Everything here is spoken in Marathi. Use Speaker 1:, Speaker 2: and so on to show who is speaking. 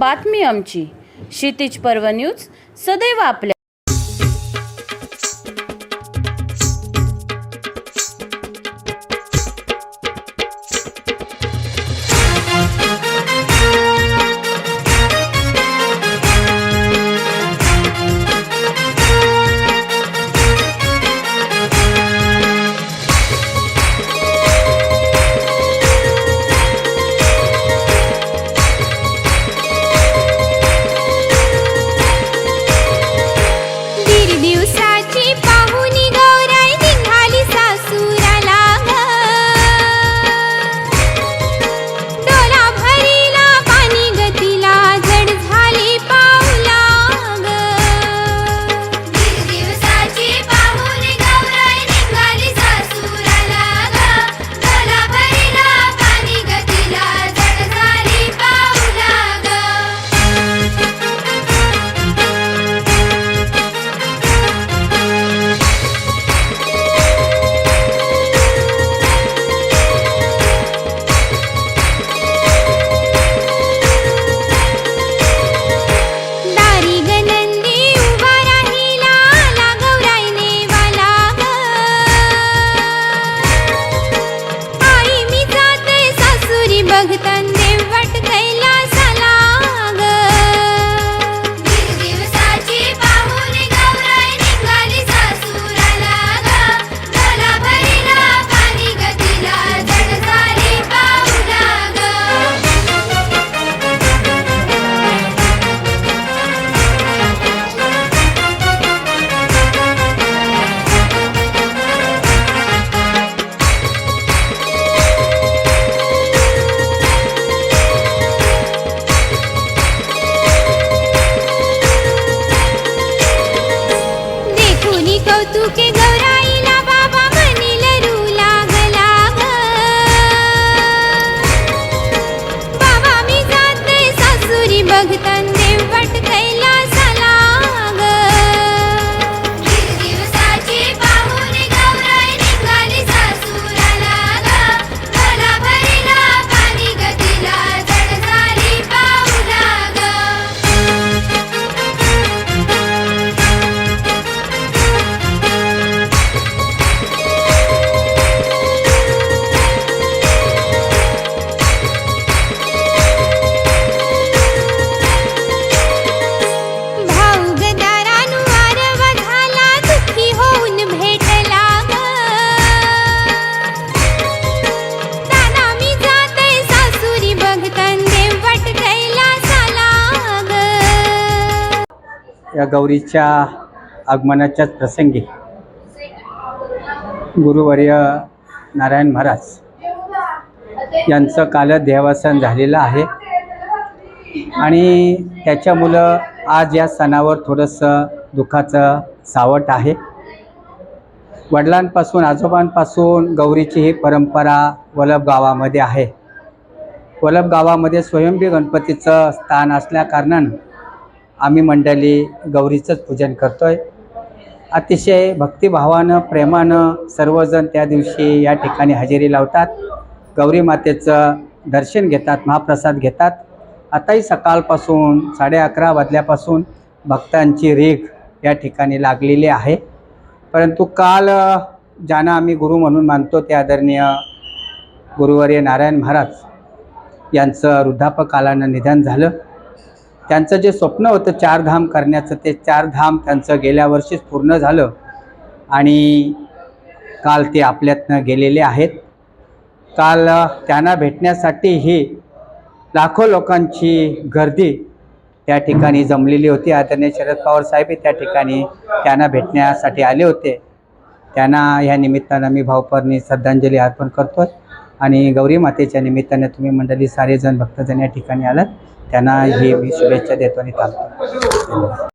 Speaker 1: बातमी आमची. क्षितिज पर्व न्यूज सदैव आपल्या
Speaker 2: सासुरी
Speaker 3: या गौरीच्या आगमनाच्याच प्रसंगी गुरुवर्य नारायण महाराज यांचं काल देवासन झालेलं आहे. आणि त्याच्यामुळं आज या सणावर थोडंसं दुःखाचं सावट आहे. वडिलांपासून आजोबांपासून गौरीची ही परंपरा वलभ गावामध्ये आहे. वलभ गावामध्ये स्वयंभी गणपतीचं स्थान असल्याकारणानं आम्ही मंडळी गौरीचंच पूजन करतोय. अतिशय भक्तिभावानं प्रेमानं सर्वजण त्या दिवशी या ठिकाणी हजेरी लावतात. गौरी मातेचं दर्शन घेतात महाप्रसाद घेतात. आताही सकाळपासून साडे अकरा वाजल्यापासून भक्तांची रेख या ठिकाणी लागलेली आहे. परंतु काल ज्यांना आम्ही गुरु म्हणून मानतो ते आदरणीय गुरुवर्य नारायण महाराज यांचं वृद्धापकालानं निधन झालं. त्यांचं जे स्वप्न होतं चारधाम करण्याचं ते चारधाम त्यांचं गेल्या वर्षीच पूर्ण झालं. आणि काल ते आपल्यातनं गेलेले आहेत. काल त्यांना भेटण्यासाठी ही लाखो लोकांची गर्दी त्या ठिकाणी जमलेली होती. आदरणीय शरद पवार साहेबही त्या ठिकाणी त्यांना भेटण्यासाठी आले होते. त्यांना ह्या निमित्तानं मी भावपर्णी श्रद्धांजली अर्पण करतो आणि गौरी मातेच्या निमित्ताने तुम्ही मंडळी सारेजण भक्तजण या ठिकाणी आलात. त्यांना हे मी शुभेच्छा देतो आणि थांबतो.